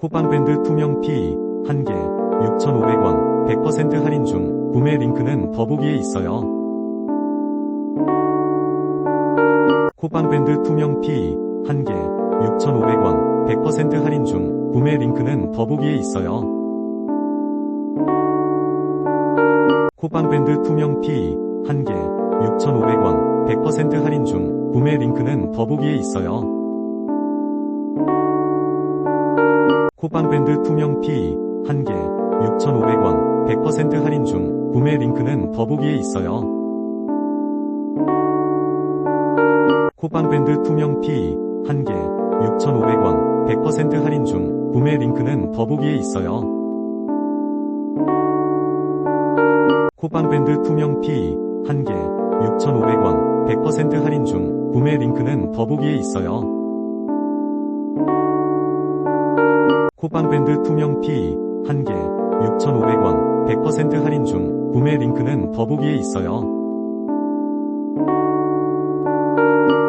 코빵밴드 투명 피 1개 6,500원 100% 할인 중 구매 링크는 더보기에 있어요. 코빵밴드 투명 피 1개 6,500원 100% 할인 중 구매 링크는 더보기에 있어요. 코빵밴드 투명 피 1개 6,500원 100% 할인 중 구매 링크는 더보기에 있어요. 코빵밴드 투명 피 1개 6,500원 100% 할인 중 구매 링크는 더보기에 있어요. 코빵밴드 투명 피 1개 6,500원 100% 할인 중 구매 링크는 더보기에 있어요. 코빵밴드 투명 피 1개 6,500원 100% 할인 중 구매 링크는 더보기에 있어요. 코빵밴드 투명 PE 1개 6,500원 100% 할인 중 구매 링크는 더보기에 있어요.